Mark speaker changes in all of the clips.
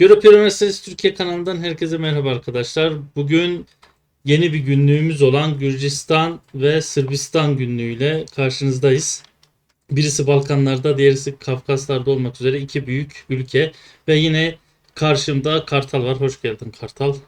Speaker 1: Europe Üniversitesi Türkiye kanalından herkese merhaba arkadaşlar. Bugün yeni bir günlüğümüz olan Gürcistan ve Sırbistan günlüğüyle karşınızdayız. Birisi Balkanlarda, diğerisi Kafkaslar'da olmak üzere iki büyük ülke ve yine karşımda Kartal var. Hoş geldin Kartal.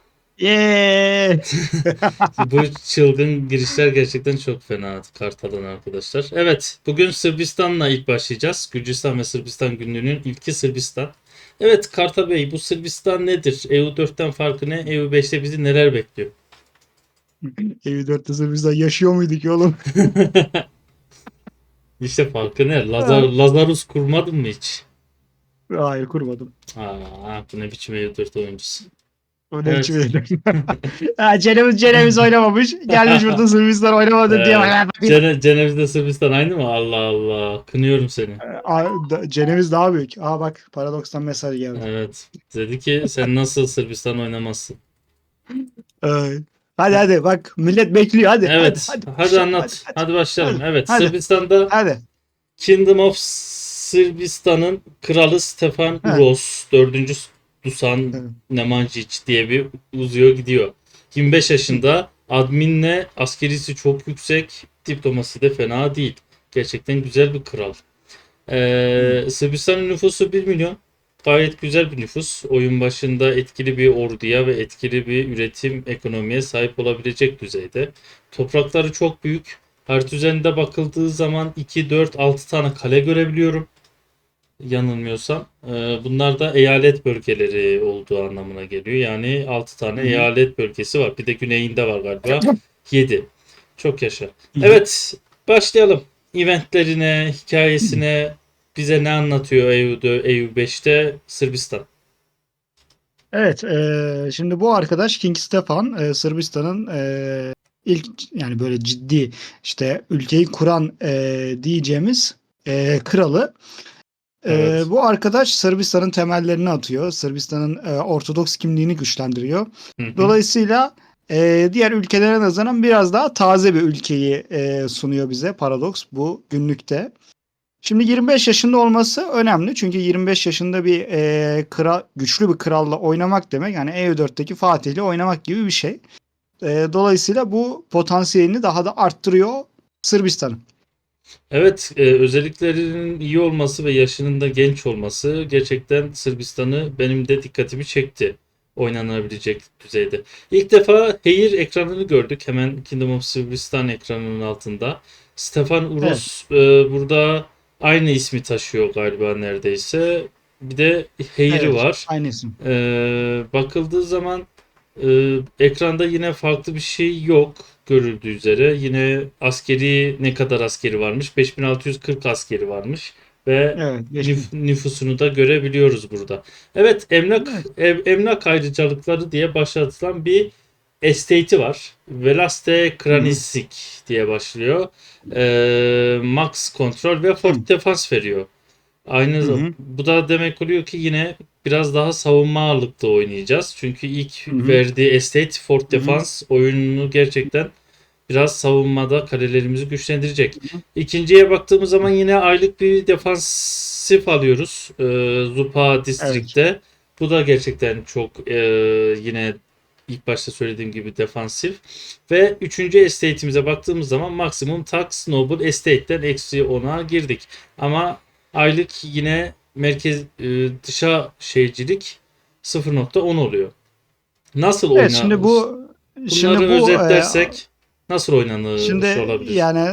Speaker 1: Bu çılgın girişler gerçekten çok fena Kartal'ın arkadaşlar. Evet, bugün Sırbistan'la ilk başlayacağız. Gürcistan ve Sırbistan günlüğünün ilki Sırbistan. Evet Kartal Bey, bu Sırbistan nedir? EU4'ten farkı ne? EU5'te bizi neler bekliyor?
Speaker 2: Evi dörtte Sırbistan yaşıyor muyduk ki oğlum?
Speaker 1: İşte farkı ne? Lazar, Lazarus kurmadın mı hiç?
Speaker 2: Hayır kurmadım.
Speaker 1: Aa, bu ne biçim EU4 oyuncusu.
Speaker 2: Öyle
Speaker 1: Evet.
Speaker 2: ha, Cenemiz Cenemiz oynamamış. Gelmiş burada Sırbistan oynamadı diye.
Speaker 1: Evet. Cene, Ceneviz'de Sırbistan aynı mı? Allah Allah. Kınıyorum seni.
Speaker 2: Aa, da- Cenemiz daha büyük. Aa bak paradokstan mesaj geldi.
Speaker 1: Evet. Dedi ki sen nasıl Sırbistan oynamazsın?
Speaker 2: Ee, hadi hadi bak millet bekliyor hadi.
Speaker 1: Evet. Hadi,
Speaker 2: hadi,
Speaker 1: anlat. Hadi,
Speaker 2: Hadi,
Speaker 1: başlayalım.
Speaker 2: hadi,
Speaker 1: evet.
Speaker 2: hadi.
Speaker 1: Sırbistan'da
Speaker 2: hadi.
Speaker 1: Kingdom of Sırbistan'ın kralı Stefan. Uros 4. Dusan
Speaker 2: Evet.
Speaker 1: Nemanjic diye bir uzuyor gidiyor. 25 yaşında adminle askerisi çok yüksek, diploması da fena değil. Gerçekten güzel bir kral. Ee, Sırbistan'ın nüfusu 1 milyon. Gayet güzel bir nüfus. Oyun başında etkili bir orduya ve etkili bir üretim ekonomiye sahip olabilecek düzeyde. Toprakları çok büyük. Harita üzerinde bakıldığı zaman 2, 4, 6 tane kale görebiliyorum. Yanılmıyorsam. Ee, Bunlar da eyalet bölgeleri olduğu anlamına geliyor. Yani 6 tane
Speaker 2: Hı hı.
Speaker 1: eyalet bölgesi var. Bir de güneyinde var galiba. 7. Çok yaşa.
Speaker 2: hı.
Speaker 1: Evet, başlayalım. Eventlerine, hikayesine bize ne anlatıyor EU'da, EU5'te Sırbistan?
Speaker 2: Evet, eee, şimdi bu arkadaş King Stefan eee, Sırbistan'ın eee, ilk yani böyle ciddi işte ülkeyi kuran eee, diyeceğimiz eee, kralı. Eee,
Speaker 1: Evet.
Speaker 2: bu arkadaş Sırbistan'ın temellerini atıyor. Sırbistan'ın eee, Ortodoks kimliğini güçlendiriyor. Dolayısıyla eee, diğer ülkelere nazaran biraz daha taze bir ülkeyi eee, sunuyor bize Paradox bu günlükte. Şimdi 25 yaşında olması önemli. Çünkü 25 yaşında bir eee kral, güçlü bir kralla oynamak demek yani EU4'teki Fatih'le oynamak gibi bir şey. Eee, dolayısıyla bu potansiyelini daha da arttırıyor Sırbistan'ın.
Speaker 1: Evet, e, özelliklerinin iyi olması ve yaşının da genç olması gerçekten Sırbistan'ı benim de dikkatimi çekti. Oynanabilecek düzeyde. İlk defa Hayır ekranını gördük. Hemen Kingdom of Sırbistan ekranının altında. Stefan Uros e, burada aynı ismi taşıyor galiba neredeyse. Bir de Hayır'ı
Speaker 2: Evet,
Speaker 1: var.
Speaker 2: Aynı isim.
Speaker 1: Ee, bakıldığı zaman e, ekranda yine farklı bir şey yok görüldüğü üzere. Yine askeri ne kadar askeri varmış? 5640 askeri varmış ve
Speaker 2: Evet.
Speaker 1: nüf- nüfusunu da görebiliyoruz burada. Evet, emlak
Speaker 2: Evet.
Speaker 1: ev- emlak ayrıcalıkları diye başlatılan bir estate'i var. Velaste Kranisik diye başlıyor. Ee, max kontrol ve fort defense veriyor. Aynı
Speaker 2: Hı hı.
Speaker 1: bu da demek oluyor ki yine biraz daha savunma ağırlıklı oynayacağız. Çünkü ilk
Speaker 2: Hı hı.
Speaker 1: verdiği estate fort defense oyununu gerçekten biraz savunmada kalelerimizi güçlendirecek.
Speaker 2: Hı hı.
Speaker 1: İkinciye baktığımız zaman yine aylık bir defansif alıyoruz. Ee, Zupa District'te. Bu da gerçekten çok e, yine ilk başta söylediğim gibi defansif. Ve üçüncü estate'imize baktığımız zaman maksimum tax noble estate'ten eksi 10'a girdik. Ama aylık yine merkez e, dışa şeycilik 0.10 oluyor. Nasıl
Speaker 2: Evet
Speaker 1: oynar?
Speaker 2: şimdi bu
Speaker 1: Bunları
Speaker 2: şimdi bu eee,
Speaker 1: özetlersek nasıl oynanır
Speaker 2: Şimdi
Speaker 1: olabilir?
Speaker 2: yani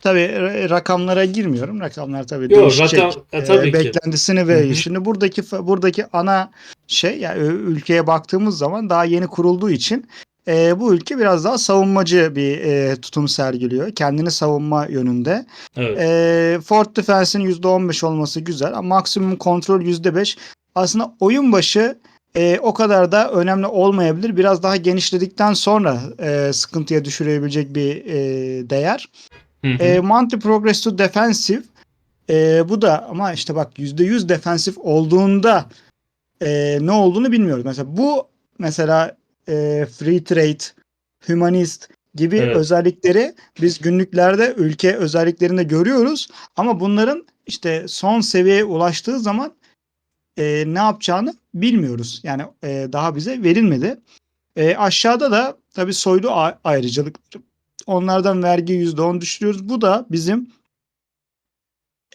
Speaker 2: tabii ra- rakamlara girmiyorum. Rakamlar tabii
Speaker 1: Yok,
Speaker 2: değişecek.
Speaker 1: rakam- e,
Speaker 2: Ee,
Speaker 1: tabii ki.
Speaker 2: beklentisini
Speaker 1: hı.
Speaker 2: Şimdi buradaki buradaki ana şey yani ülkeye baktığımız zaman daha yeni kurulduğu için e, bu ülke biraz daha savunmacı bir e, tutum sergiliyor. Kendini savunma yönünde.
Speaker 1: Evet.
Speaker 2: E, Fort Defense'in %15 olması güzel ama maksimum kontrol %5. Aslında oyun başı e, o kadar da önemli olmayabilir. Biraz daha genişledikten sonra e, sıkıntıya düşürebilecek bir e, değer.
Speaker 1: Hı hı.
Speaker 2: E, Monty Progress to Defensive e, bu da ama işte bak %100 defensif olduğunda e, ne olduğunu bilmiyoruz. Mesela bu mesela e, free trade, humanist gibi
Speaker 1: Evet.
Speaker 2: özellikleri biz günlüklerde ülke özelliklerinde görüyoruz ama bunların işte son seviyeye ulaştığı zaman e, ne yapacağını bilmiyoruz. Yani e, daha bize verilmedi. E, aşağıda da tabii soylu a- ayrıcalıkları. Onlardan vergi %10 düşürüyoruz. Bu da bizim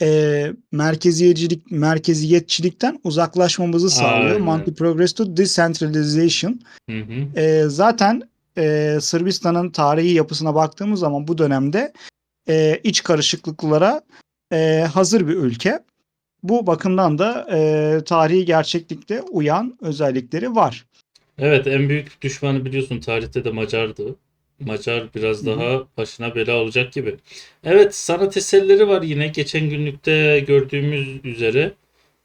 Speaker 2: e, merkeziyetçilik merkeziyetçilikten uzaklaşmamızı sağlıyor.
Speaker 1: Aynen.
Speaker 2: Monthly Progress to Decentralization.
Speaker 1: Hı hı.
Speaker 2: E, zaten e, Sırbistan'ın tarihi yapısına baktığımız zaman bu dönemde e, iç karışıklıklara e, hazır bir ülke. Bu bakımdan da e, tarihi gerçeklikte uyan özellikleri var.
Speaker 1: Evet en büyük düşmanı biliyorsun tarihte de Macar'dı. Macar biraz daha başına bela olacak gibi. Evet sanat eserleri var yine geçen günlükte gördüğümüz üzere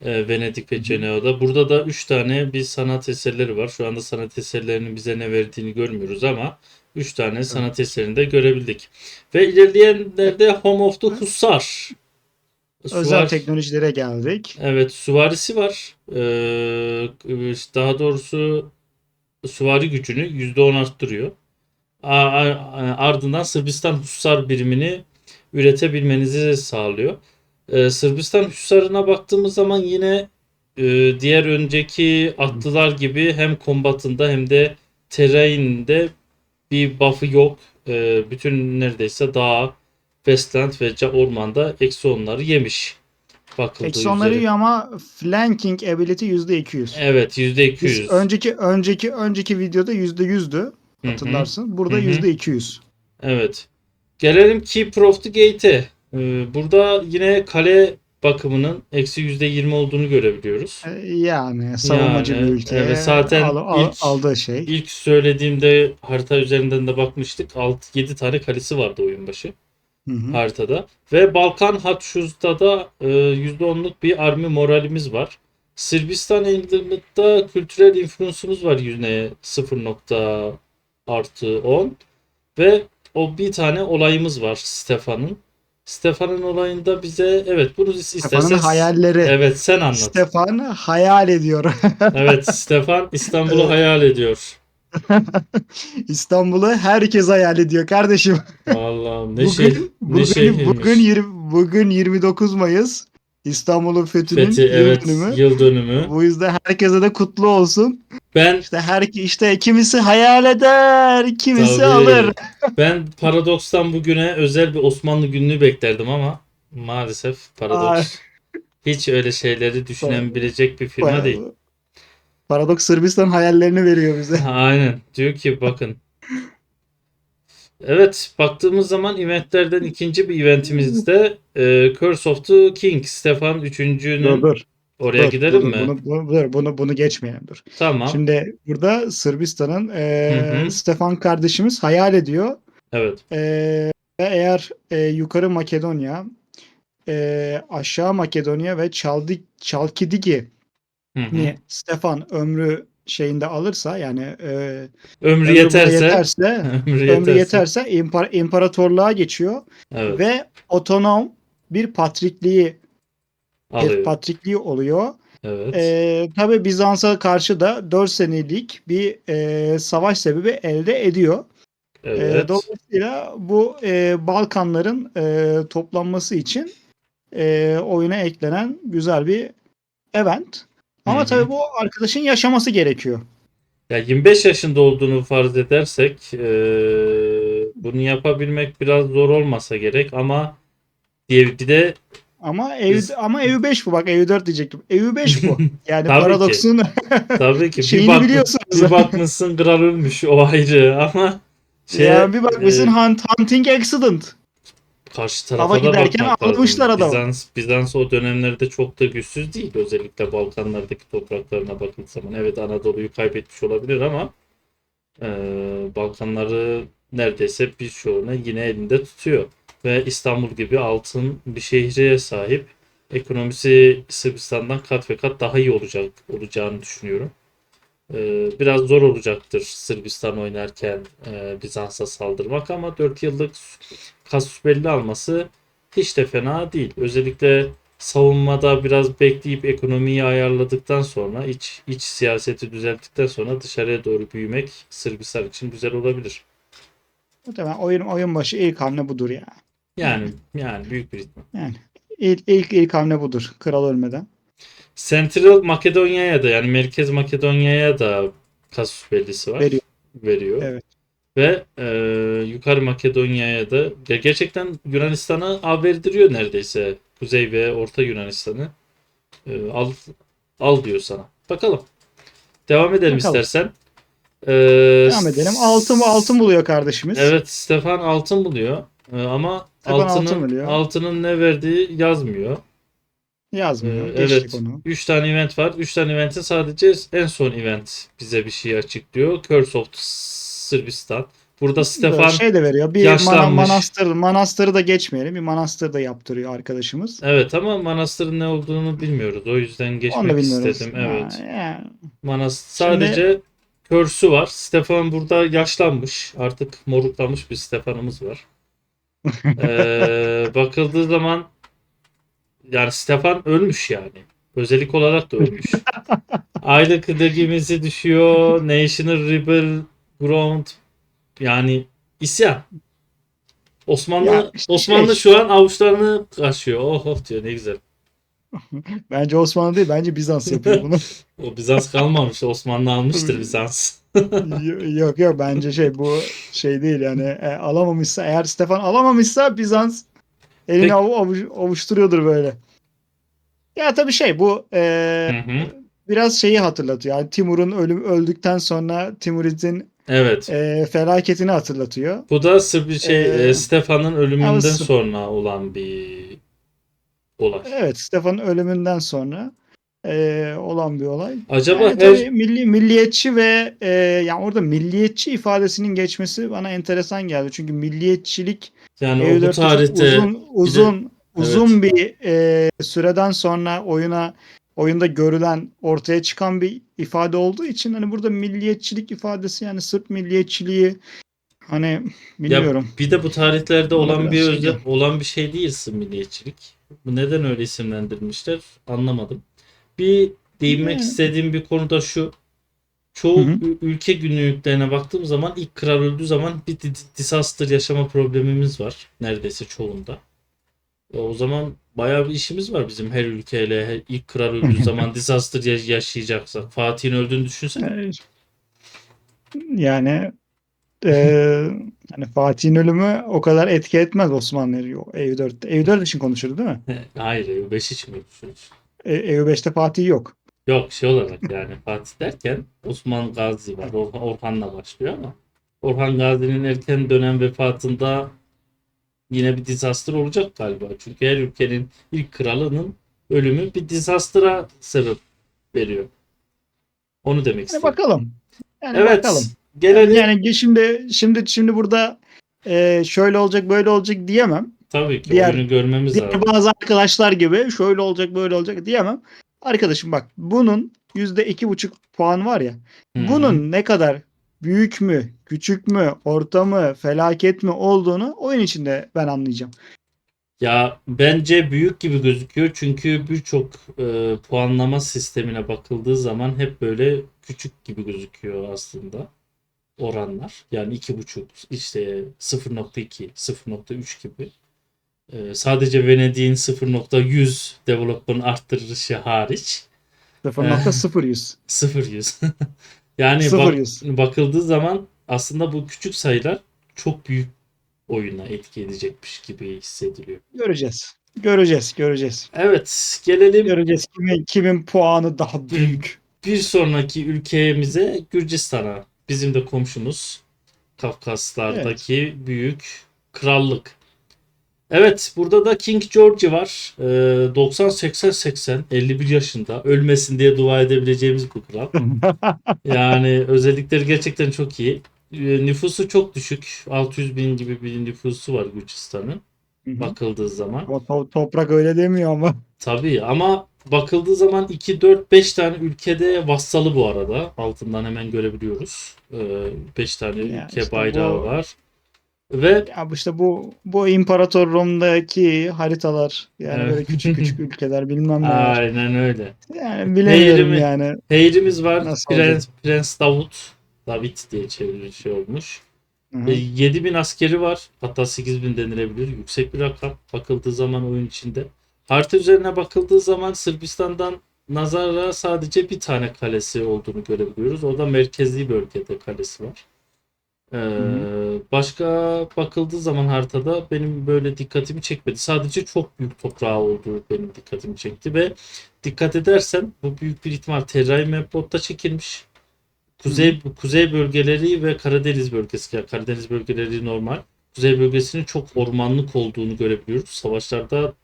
Speaker 1: e, Venedik ve. Ceneva'da. Burada da 3 tane bir sanat eserleri var. Şu anda sanat eserlerinin bize ne verdiğini görmüyoruz ama 3 tane sanat eserini de görebildik. Ve ilerleyenlerde Home of the Hussar.
Speaker 2: Özel
Speaker 1: Suvar-
Speaker 2: teknolojilere geldik.
Speaker 1: Evet, süvarisi var. Ee, daha doğrusu süvari gücünü %10 arttırıyor. Ardından Sırbistan Hussar birimini üretebilmenizi sağlıyor. Ee, Sırbistan Hussarına baktığımız zaman yine e, diğer önceki atlılar gibi hem kombatında hem de terrain'de bir buff'ı yok. Ee, bütün neredeyse dağ, Westland ve ormanda eksi onları yemiş.
Speaker 2: Eksi onları
Speaker 1: üzere.
Speaker 2: yiyor ama flanking ability %200.
Speaker 1: Evet %200.
Speaker 2: Biz önceki önceki önceki videoda %100'dü Hatırlarsın. Burada
Speaker 1: hı.
Speaker 2: %200.
Speaker 1: Evet. Gelelim Keeper of the Gate'e. Ee, burada yine kale bakımının eksi %20 olduğunu görebiliyoruz.
Speaker 2: E, Yani savunmacı
Speaker 1: Yani,
Speaker 2: bir ülke.
Speaker 1: evet, zaten
Speaker 2: al- al-
Speaker 1: ilk-
Speaker 2: aldığı şey.
Speaker 1: İlk söylediğimde harita üzerinden de bakmıştık. 6-7 tane kalesi vardı oyun başı
Speaker 2: Hı hı.
Speaker 1: haritada. Ve Balkan Hatşuz'da da e, %10'luk bir army moralimiz var. Sırbistan England'da kültürel influensumuz var yine 0. artı 10. Ve o bir tane olayımız var Stefan'ın. Stefan'ın olayında bize evet bunu
Speaker 2: Stefan'ın
Speaker 1: istersen
Speaker 2: hayalleri.
Speaker 1: Evet sen anlat.
Speaker 2: Stefan hayal ediyor.
Speaker 1: Evet Stefan İstanbul'u hayal ediyor.
Speaker 2: İstanbul'u herkes hayal ediyor kardeşim.
Speaker 1: Allah'ım ne
Speaker 2: bugün
Speaker 1: şey ne
Speaker 2: bugün
Speaker 1: şehirmiş.
Speaker 2: bugün, yirmi- bugün 29 Mayıs İstanbul'un fethinin
Speaker 1: Fethi
Speaker 2: yıl
Speaker 1: evet
Speaker 2: dönümü.
Speaker 1: yıl dönümü.
Speaker 2: Bu yüzden herkese de kutlu olsun.
Speaker 1: Ben
Speaker 2: İşte her işte kimisi hayal eder, kimisi
Speaker 1: Tabii.
Speaker 2: alır.
Speaker 1: ben Paradox'tan bugüne özel bir Osmanlı günlüğü beklerdim ama maalesef Paradox
Speaker 2: Ay.
Speaker 1: hiç öyle şeyleri düşünebilecek bir firma değil.
Speaker 2: Paradoks Sırbistan hayallerini veriyor bize.
Speaker 1: Aynen. Diyor ki bakın. Evet, baktığımız zaman eventlerden ikinci bir eventimizde e, Curse of the King. Stefan 3.'nün
Speaker 2: Dur dur.
Speaker 1: Oraya
Speaker 2: dur,
Speaker 1: gidelim
Speaker 2: dur,
Speaker 1: mi?
Speaker 2: Bunu, bunu, dur, bunu, bunu geçmeyelim dur.
Speaker 1: Tamam.
Speaker 2: Şimdi burada Sırbistan'ın e,
Speaker 1: Hı hı.
Speaker 2: Stefan kardeşimiz hayal ediyor.
Speaker 1: Evet.
Speaker 2: E, eğer e, yukarı Makedonya, e, aşağı Makedonya ve Çaldik,
Speaker 1: Hı hı.
Speaker 2: ni Stefan ömrü şeyinde alırsa yani e,
Speaker 1: Ömrü
Speaker 2: ömrü
Speaker 1: yeterse,
Speaker 2: yeterse
Speaker 1: ömrü
Speaker 2: ömrü
Speaker 1: yeterse.
Speaker 2: impar- imparatorluğa geçiyor
Speaker 1: Evet,
Speaker 2: ve otonom bir patrikliği. Patrikliği oluyor.
Speaker 1: Evet.
Speaker 2: Ee, tabii Bizans'a karşı da 4 senelik bir e, savaş sebebi elde ediyor. Ee,
Speaker 1: Evet.
Speaker 2: dolayısıyla bu e, Balkanların e, toplanması için e, oyuna eklenen güzel bir event. Ama
Speaker 1: Hı hı.
Speaker 2: tabii bu arkadaşın yaşaması gerekiyor.
Speaker 1: Ya 25 yaşında olduğunu farz edersek eee, bunu yapabilmek biraz zor olmasa gerek ama diye bir de
Speaker 2: Ama ev
Speaker 1: Biz-
Speaker 2: ama ev 5 bu bak ev 4 diyecektim. Ev 5 bu. Yani
Speaker 1: Tabii ki.
Speaker 2: paradoksun
Speaker 1: tabii ki bir,
Speaker 2: şeyini
Speaker 1: bak,
Speaker 2: biliyorsunuz.
Speaker 1: bir bakmışsın kral ölmüş o ayrı ama şey,
Speaker 2: yani bir bakmışsın
Speaker 1: eee,
Speaker 2: hunt, hunting accident.
Speaker 1: karşı tarafa
Speaker 2: hava giderken almışlar adamı.
Speaker 1: Bizans, Bizans o dönemlerde çok da güçsüz değil. Özellikle Balkanlardaki topraklarına bakıldığı zaman. Evet Anadolu'yu kaybetmiş olabilir ama eee, Balkanları neredeyse birçoğunu yine elinde tutuyor. Ve İstanbul gibi altın bir şehre sahip. Ekonomisi Sırbistan'dan kat ve kat daha iyi olacak olacağını düşünüyorum. Eee, biraz zor olacaktır Sırbistan oynarken eee, Bizans'a saldırmak ama 4 yıllık kasus belli alması hiç de fena değil. Özellikle savunmada biraz bekleyip ekonomiyi ayarladıktan sonra iç iç siyaseti düzelttikten sonra dışarıya doğru büyümek Sırbistan için güzel olabilir.
Speaker 2: Muhtemelen oyun oyun başı ilk hamle budur ya.
Speaker 1: Yani yani büyük bir ihtimal.
Speaker 2: Yani ilk ilk ilk hamle budur. Kral ölmeden.
Speaker 1: Central Makedonya'ya da yani Merkez Makedonya'ya da kasus bellisi var.
Speaker 2: Veriyor.
Speaker 1: Veriyor.
Speaker 2: Evet.
Speaker 1: Ve e, Yukarı Makedonya'ya da ya gerçekten Yunanistan'a av verdiriyor neredeyse. Kuzey ve Orta Yunanistan'ı. E, al al diyor sana. Bakalım. Devam edelim
Speaker 2: Bakalım.
Speaker 1: istersen. E,
Speaker 2: Devam edelim. Altın altın buluyor kardeşimiz.
Speaker 1: Evet Stefan altın buluyor. E, ama
Speaker 2: Stefan altın
Speaker 1: altının altının ne verdiği yazmıyor.
Speaker 2: Yazmıyor.
Speaker 1: Ee, evet.
Speaker 2: onu.
Speaker 1: 3 tane event var. 3 tane eventin sadece en son event bize bir şey açıklıyor. Curse of Sırbistan. Burada Stefan
Speaker 2: şey de veriyor. Bir
Speaker 1: yaşlanmış.
Speaker 2: manastır, manastırı da geçmeyelim. Bir manastır da yaptırıyor arkadaşımız.
Speaker 1: Evet ama manastırın ne olduğunu bilmiyoruz. O yüzden geçmek istedim. Evet.
Speaker 2: Ha, yani.
Speaker 1: Manastır
Speaker 2: Şimdi-
Speaker 1: sadece körsü var. Stefan burada yaşlanmış. Artık moruklamış bir Stefan'ımız var. Ee, bakıldığı zaman yani Stefan ölmüş yani. Özellik olarak da ölmüş. Aylık ödegimizi düşüyor. National Rebel Ground yani isyan. Osmanlı
Speaker 2: Ya işte
Speaker 1: Osmanlı
Speaker 2: şey-
Speaker 1: şu an avuçlarını kaşıyor. Oh oh diyor ne güzel.
Speaker 2: Bence Osmanlı değil. Bence Bizans yapıyor bunu.
Speaker 1: O Bizans kalmamış. Osmanlı almıştır Bizans.
Speaker 2: Yok yok bence şey bu şey değil yani e, alamamışsa eğer Stefan alamamışsa Bizans elini
Speaker 1: Peki.
Speaker 2: avu- avuç- ovuşturuyordur böyle. Ya tabii şey bu e,
Speaker 1: Hı hı.
Speaker 2: biraz şeyi hatırlatıyor. Yani Timur'un ölüm öldükten sonra Timurid'in
Speaker 1: Evet.
Speaker 2: e, felaketini hatırlatıyor.
Speaker 1: Bu da sırf bir şey
Speaker 2: Ee,
Speaker 1: Stefan'ın ölümünden
Speaker 2: ama-
Speaker 1: sonra olan bir olay.
Speaker 2: Evet Stefan'ın ölümünden sonra e, olan bir olay.
Speaker 1: Acaba
Speaker 2: Yani
Speaker 1: her
Speaker 2: milli milliyetçi ve e, yani orada milliyetçi ifadesinin geçmesi bana enteresan geldi. Çünkü milliyetçilik
Speaker 1: yani o bu
Speaker 2: EU4'te çok
Speaker 1: tarihte
Speaker 2: uzun uzun uzun bir e, süreden sonra oyuna oyunda görülen ortaya çıkan bir ifade olduğu için hani burada milliyetçilik ifadesi yani Sırp milliyetçiliği hani bilmiyorum.
Speaker 1: Ya bir de bu tarihlerde olan bir
Speaker 2: şey
Speaker 1: olan bir şey değilsin milliyetçilik. Bu neden öyle isimlendirmişler anlamadım. Bir değinmek
Speaker 2: Yani.
Speaker 1: istediğim bir konu da şu. Çoğu
Speaker 2: Hı hı.
Speaker 1: ülke günlüklerine baktığım zaman ilk kral öldüğü zaman bir di- disaster yaşama problemimiz var. Neredeyse çoğunda. E, O zaman bayağı bir işimiz var bizim her ülkeyle. İlk kral öldüğü zaman disaster ya- yaşayacaksak. Fatih'in öldüğünü düşünsene.
Speaker 2: Yani e, hani Fatih'in ölümü o kadar etki etmez Osmanlı'ya yok EU4'te. EU4 için konuşurdu değil mi?
Speaker 1: Hayır, EU5 için mi düşünüyorsun?
Speaker 2: E, EU5'te Fatih yok.
Speaker 1: Yok şey olarak yani Fatih derken Osman Gazi var. Orhan, Orhan'la başlıyor ama Orhan Gazi'nin erken dönem vefatında yine bir disaster olacak galiba. Çünkü her ülkenin ilk kralının ölümü bir disaster'a sebep veriyor. Onu demek
Speaker 2: Yani
Speaker 1: istedim.
Speaker 2: bakalım. Yani
Speaker 1: evet.
Speaker 2: bakalım.
Speaker 1: Gelelim.
Speaker 2: Yani şimdi şimdi şimdi burada e, şöyle olacak böyle olacak diyemem.
Speaker 1: Tabii ki
Speaker 2: diğer-
Speaker 1: oyunu görmemiz
Speaker 2: Diğer
Speaker 1: lazım.
Speaker 2: bazı arkadaşlar gibi şöyle olacak böyle olacak diyemem. Arkadaşım bak bunun yüzde iki buçuk puan var ya.
Speaker 1: Hı.
Speaker 2: Bunun ne kadar büyük mü, küçük mü, orta mı, felaket mi olduğunu oyun içinde ben anlayacağım.
Speaker 1: Ya bence büyük gibi gözüküyor çünkü birçok e, puanlama sistemine bakıldığı zaman hep böyle küçük gibi gözüküyor aslında oranlar. Yani 2.5 işte 0.2, 0.3 gibi. E, sadece Venedik'in 0.100 developer'ın arttırışı hariç
Speaker 2: 0.0100.
Speaker 1: 0.100. yani bak-
Speaker 2: 0.100.
Speaker 1: bakıldığı zaman aslında bu küçük sayılar çok büyük oyuna etki edecekmiş gibi hissediliyor.
Speaker 2: Göreceğiz. Göreceğiz, göreceğiz.
Speaker 1: Evet, gelelim
Speaker 2: Göreceğiz kimin kimin puanı daha büyük.
Speaker 1: bir sonraki ülkemize Gürcistan'a. Bizim de komşumuz Kafkaslardaki büyük krallık. Evet, burada da King George var. Ee, 90-80-80, 51 yaşında. Ölmesin diye dua edebileceğimiz bir kral. Yani özellikleri gerçekten çok iyi. Ee, nüfusu çok düşük. 600 bin gibi bir nüfusu var Gürcistan'ın bakıldığı zaman.
Speaker 2: Ama to- toprak öyle demiyor ama.
Speaker 1: Tabii ama bakıldığı zaman 2, 4, 5 tane ülkede vassalı bu arada. Altından hemen görebiliyoruz. 5 tane
Speaker 2: Yani
Speaker 1: ülke
Speaker 2: işte
Speaker 1: bayrağı
Speaker 2: bu-
Speaker 1: var. Ve
Speaker 2: Ya bu işte bu bu İmparator Rom'daki haritalar yani
Speaker 1: Evet.
Speaker 2: böyle küçük küçük ülkeler bilmem ne var.
Speaker 1: aynen öyle.
Speaker 2: Yani bilemiyorum
Speaker 1: Eğrimi-
Speaker 2: yani.
Speaker 1: Heyrimiz var.
Speaker 2: Nasıl
Speaker 1: Prens, Prens Davut. David diye çeviri şey olmuş.
Speaker 2: Hı hı.
Speaker 1: E, 7000 askeri var. Hatta 8000 denilebilir. Yüksek bir rakam bakıldığı zaman oyun içinde. harita üzerine bakıldığı zaman Sırbistan'dan nazara sadece bir tane kalesi olduğunu görebiliyoruz. O da merkezi bölgede kalesi var. Ee, başka bakıldığı zaman haritada benim böyle dikkatimi çekmedi. Sadece çok büyük toprağı olduğu benim dikkatimi çekti ve dikkat edersen bu büyük bir ihtimal Terrain Mapbot'ta çekilmiş. Kuzey kuzey bölgeleri ve Karadeniz bölgesi yani Karadeniz bölgeleri normal. Kuzey bölgesinin çok ormanlık olduğunu görebiliyoruz. Savaşlarda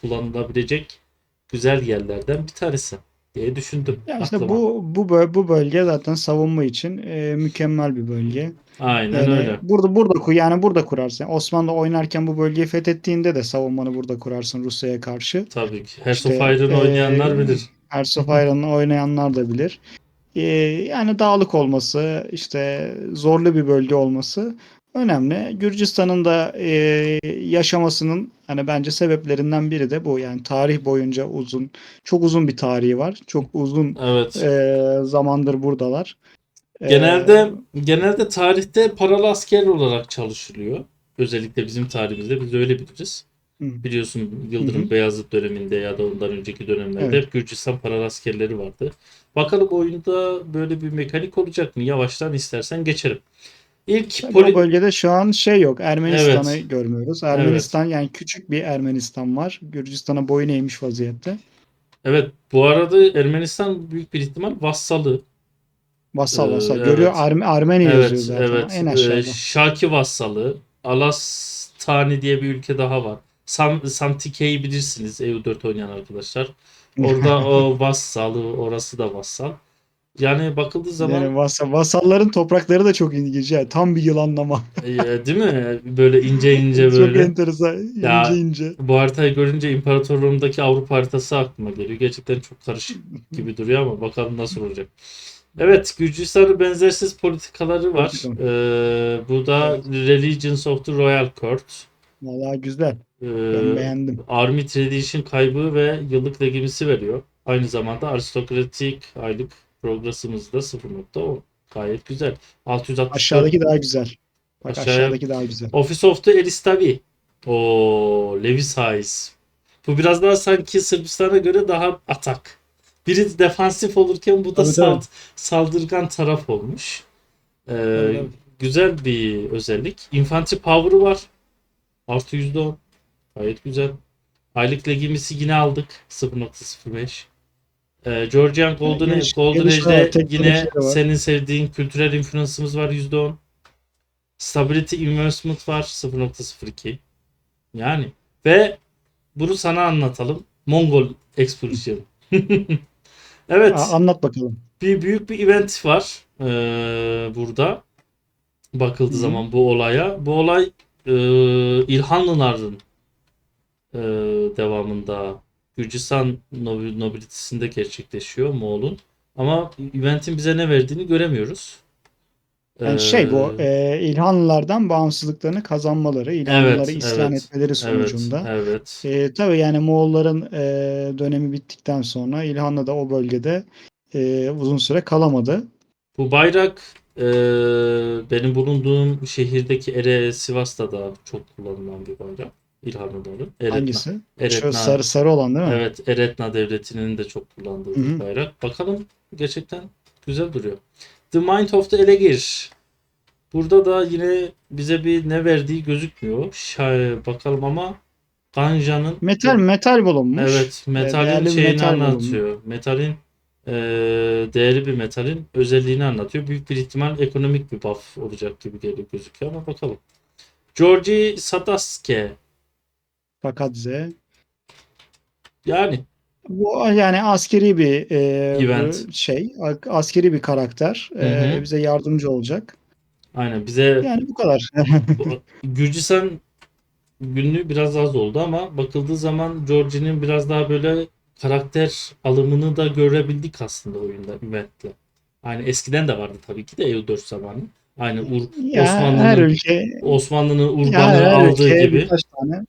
Speaker 1: kullanılabilecek güzel yerlerden bir tanesi diye düşündüm.
Speaker 2: Ya işte
Speaker 1: aklıma.
Speaker 2: bu bu bu bölge zaten savunma için e, mükemmel bir bölge.
Speaker 1: Aynen
Speaker 2: Yani
Speaker 1: öyle.
Speaker 2: burada burada yani burada kurarsın. Osmanlı oynarken bu bölgeyi fethettiğinde de savunmanı burada kurarsın Rusya'ya karşı.
Speaker 1: Tabii ki. Of
Speaker 2: İşte,
Speaker 1: Iron
Speaker 2: eee,
Speaker 1: oynayanlar bilir.
Speaker 2: Of Iron'ı oynayanlar da bilir. Ee, yani dağlık olması, işte zorlu bir bölge olması önemli. Gürcistan'ın da e, yaşamasının hani bence sebeplerinden biri de bu. Yani tarih boyunca uzun, çok uzun bir tarihi var. Çok uzun
Speaker 1: Evet.
Speaker 2: e, zamandır buradalar. Ee,
Speaker 1: Genelde genelde tarihte paralı asker olarak çalışılıyor. Özellikle bizim tarihimizde biz öyle biliriz.
Speaker 2: Hı.
Speaker 1: Biliyorsun Yıldırım
Speaker 2: Hı hı.
Speaker 1: Beyazıt döneminde ya da ondan önceki dönemlerde
Speaker 2: Evet.
Speaker 1: hep Gürcistan paralı askerleri vardı. Bakalım oyunda böyle bir mekanik olacak mı? Yavaştan istersen geçelim. İlk
Speaker 2: tabii
Speaker 1: poli-
Speaker 2: o bölgede şu an şey yok. Ermenistan'ı
Speaker 1: Evet.
Speaker 2: görmüyoruz. Ermenistan yani küçük bir Ermenistan var. Gürcistan'a boyun eğmiş vaziyette.
Speaker 1: Evet, bu arada Ermenistan büyük bir ihtimal vassalı.
Speaker 2: Vassal
Speaker 1: Ee,
Speaker 2: vassal.
Speaker 1: evet.
Speaker 2: Görüyor Arme, Armeni yazıyor
Speaker 1: Evet,
Speaker 2: zaten.
Speaker 1: evet.
Speaker 2: En
Speaker 1: Ee,
Speaker 2: aşağıda.
Speaker 1: Şaki vassalı. Alastani diye bir ülke daha var. Sam Samtike'yi bilirsiniz EU4 oynayan arkadaşlar. Orada o vassalı, orası da vassal. Yani bakıldığı zaman
Speaker 2: Yani vasa- vasalların toprakları da çok ilginç. Yani tam bir yılanlama.
Speaker 1: e, değil mi? Böyle ince ince
Speaker 2: çok
Speaker 1: böyle.
Speaker 2: enteresan.
Speaker 1: Ya-
Speaker 2: ince ince.
Speaker 1: Bu haritayı görünce İmparatorluğumdaki Avrupa haritası aklıma geliyor. Gerçekten çok karışık gibi duruyor ama bakalım nasıl olacak. Evet, Gürcistan'ın benzersiz politikaları var.
Speaker 2: Bakalım.
Speaker 1: Ee, bu da Religions of the Royal Court.
Speaker 2: Vallahi güzel.
Speaker 1: Ee,
Speaker 2: Ben beğendim.
Speaker 1: Army Tradition kaybı ve yıllık legimisi veriyor. Aynı zamanda aristokratik aylık progresimiz de 0.10. Gayet güzel. 664
Speaker 2: Aşağıdaki daha güzel. Bak
Speaker 1: Aşağıya-
Speaker 2: aşağıdaki daha güzel.
Speaker 1: Office of the Eristavi. O Levi Size. Bu biraz daha sanki Sırbistan'a göre daha atak. Biri defansif olurken bu da sald- saldırgan taraf olmuş. Ee, güzel bir özellik. Infantry power'ı var. Artı %10. Gayet güzel. Aylık legimisi yine aldık. 0.05. Ee, Georgian Golden,
Speaker 2: Geniş-
Speaker 1: Golden
Speaker 2: geniş
Speaker 1: Age'de yine senin sevdiğin kültürel influence'ımız var %10. Stability Investment var 0.02. Yani ve bunu sana anlatalım. Mongol Expedition. evet.
Speaker 2: Aa, anlat bakalım.
Speaker 1: Bir büyük bir event var eee, burada. Bakıldığı
Speaker 2: Hı
Speaker 1: zaman bu olaya. Bu olay eee, İlhanlıların eee, devamında Gürcistan nob- nobilitesinde gerçekleşiyor Moğol'un. Ama eventin bize ne verdiğini göremiyoruz.
Speaker 2: Yani şey bu
Speaker 1: Eee,
Speaker 2: e, İlhanlılardan bağımsızlıklarını kazanmaları, İlhanlıları
Speaker 1: Evet,
Speaker 2: isyan
Speaker 1: evet,
Speaker 2: etmeleri
Speaker 1: evet,
Speaker 2: sonucunda.
Speaker 1: evet.
Speaker 2: E, tabii yani Moğolların e, dönemi bittikten sonra İlhanlı da o bölgede e, uzun süre kalamadı.
Speaker 1: Bu bayrak eee, benim bulunduğum şehirdeki Ere Sivas'ta da çok kullanılan bir bayrak. İlhanlıların. Eretna.
Speaker 2: Hangisi? Şu
Speaker 1: Eretna.
Speaker 2: sarı sarı olan değil mi?
Speaker 1: Evet, Eretna Devleti'nin de çok kullandığı bir bayrak. Bakalım gerçekten güzel duruyor. The Mind of the Elegir. Burada da yine bize bir ne verdiği gözükmüyor. Şay, bakalım ama Ganja'nın
Speaker 2: Metal metal bulunmuş.
Speaker 1: evet metalin şeyini
Speaker 2: metal
Speaker 1: anlatıyor. Metalin eee, değerli bir metalin özelliğini anlatıyor. Büyük bir ihtimal ekonomik bir buff olacak gibi geliyor gözüküyor ama bakalım. Georgi Sataske
Speaker 2: Fakat Z.
Speaker 1: yani
Speaker 2: Bu yani askeri bir e,
Speaker 1: Event.
Speaker 2: şey, askeri bir karakter. E,
Speaker 1: Hı
Speaker 2: bize yardımcı olacak.
Speaker 1: aynen bize
Speaker 2: Yani bu kadar.
Speaker 1: Gürcistan günlüğü biraz az oldu ama bakıldığı zaman Georgie'nin biraz daha böyle karakter alımını da görebildik aslında oyunda Ümet'le. Yani eskiden de vardı tabii ki de EU4 zamanı. Aynı Ur Osmanlı'nın Osmanlı'nın Urban'ı aldığı gibi.
Speaker 2: tane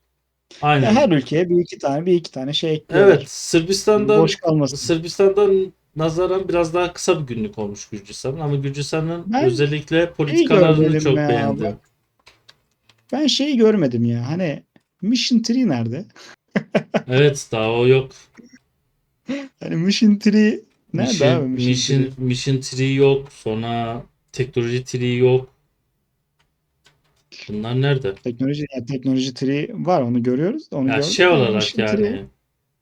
Speaker 1: Aynen.
Speaker 2: her ülkeye bir iki tane bir iki tane şey ekliyorlar.
Speaker 1: Evet, Sırbistan'dan
Speaker 2: Boş kalmasın.
Speaker 1: Sırbistan'dan nazaran biraz daha kısa bir günlük olmuş Gürcistan ama Gürcistan'ın
Speaker 2: Ben
Speaker 1: özellikle politikalarını
Speaker 2: görmedim
Speaker 1: çok
Speaker 2: ya,
Speaker 1: beğendim.
Speaker 2: bak. Ben şeyi görmedim ya. Hani Mission Tree nerede?
Speaker 1: Evet daha o yok.
Speaker 2: Hani Mission Tree nerede
Speaker 1: Mission,
Speaker 2: abi Mission,
Speaker 1: Mission,
Speaker 2: Tree?
Speaker 1: Mission Tree yok. Sonra Teknoloji Tree yok. Bunlar nerede?
Speaker 2: Teknoloji, ya teknoloji tree var onu görüyoruz. Onu
Speaker 1: Ya
Speaker 2: gördük
Speaker 1: şey olarak
Speaker 2: Mission
Speaker 1: yani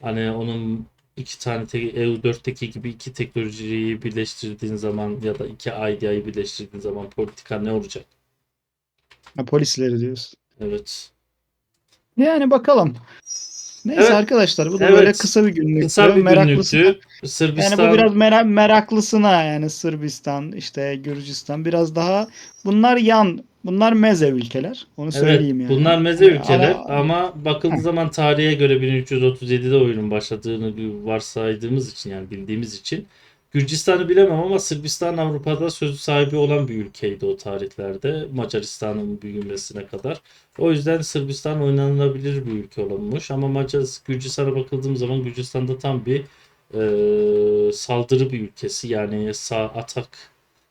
Speaker 1: hani onun iki tane te- EU4'teki gibi iki teknolojiyi birleştirdiğin zaman ya da iki IDI'yi birleştirdiğin zaman politika ne olacak?
Speaker 2: Ha, polisleri diyorsun.
Speaker 1: Evet.
Speaker 2: Yani bakalım. Neyse
Speaker 1: Evet.
Speaker 2: arkadaşlar bu da
Speaker 1: Evet.
Speaker 2: böyle kısa bir günlüktü.
Speaker 1: Kısa bir günlüktü.
Speaker 2: Yani
Speaker 1: Sırbistan
Speaker 2: bu biraz mera- meraklısına yani Sırbistan, işte Gürcistan biraz daha bunlar yan, bunlar meze ülkeler. Onu
Speaker 1: Evet,
Speaker 2: söyleyeyim yani.
Speaker 1: bunlar meze
Speaker 2: Yani
Speaker 1: ülkeler
Speaker 2: ara-
Speaker 1: ama bakıldığı
Speaker 2: Heh.
Speaker 1: zaman tarihe göre 1337'de oyunun başladığını bir varsaydığımız için yani bildiğimiz için Gürcistan'ı bilemem ama Sırbistan Avrupa'da söz sahibi olan bir ülkeydi o tarihlerde Macaristan'ın büyümesine kadar. O yüzden Sırbistan oynanılabilir bir ülke olmuş ama Macar Gürcistan'a bakıldığım zaman Gürcistan'da tam bir e, saldırı bir ülkesi yani sağ atak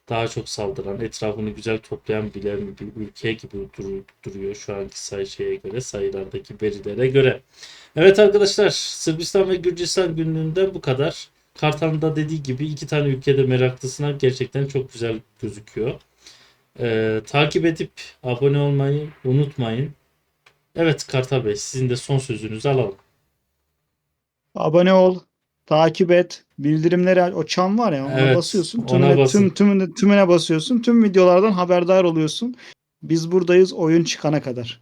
Speaker 1: daha çok saldıran, etrafını güzel toplayan bilen bir ülke gibi dur- duruyor şu anki say şeye göre, sayılardaki verilere göre. Evet arkadaşlar, Sırbistan ve Gürcistan günlüğünden bu kadar. Kartal'ın da dediği gibi iki tane ülkede meraklısına gerçekten çok güzel gözüküyor. Ee, takip edip abone olmayı unutmayın. Evet Kartal Bey, sizin de son sözünüzü alalım.
Speaker 2: Abone ol, takip et, bildirimleri o çan var ya ona
Speaker 1: Evet,
Speaker 2: basıyorsun.
Speaker 1: ona
Speaker 2: Tümüne,
Speaker 1: basın.
Speaker 2: tüm, tümüne, tümüne basıyorsun. Tüm videolardan haberdar oluyorsun. Biz buradayız oyun çıkana kadar.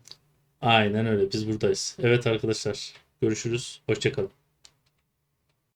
Speaker 1: Aynen öyle, biz buradayız. Evet arkadaşlar, görüşürüz, hoşçakalın.